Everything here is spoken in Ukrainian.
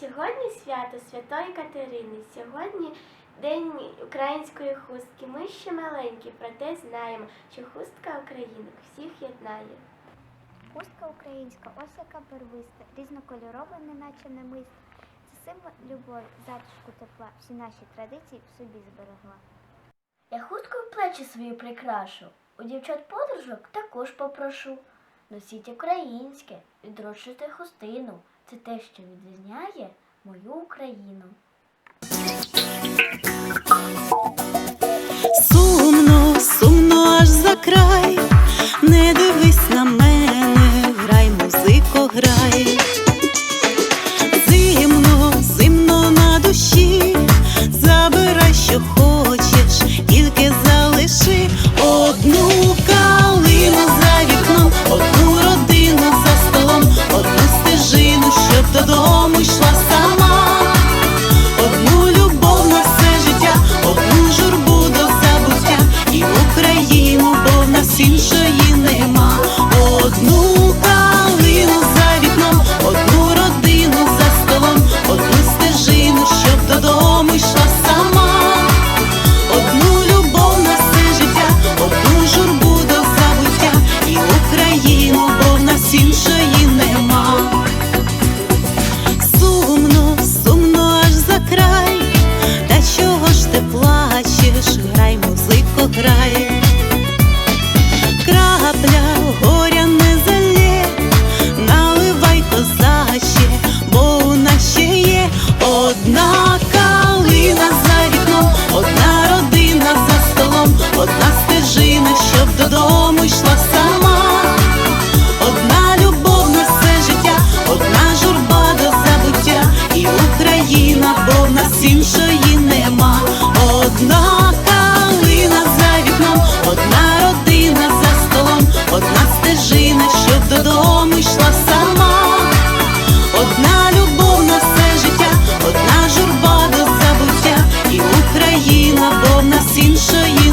Сьогодні свято Святої Катерини. Сьогодні День української хустки. Ми ще маленькі, проте знаємо, що хустка українок всіх єднає. Хустка українська, ось яка барвиста, різнокольорова, неначе намист. Це символ любові, затишку тепла, всі наші традиції в собі зберегла. Я хустку в плечі свої прикрашу. У дівчат подружок також попрошу. Носіть українське, відрощуйте хустину. Це те, що відрізняє мою Україну. Сумно, сумно аж за край, не дивись на мене, грай, музико, грай. Одна калина за вікном, одна родина за столом, одна стежина, щоб додому йшла Україна, бо в нас іншої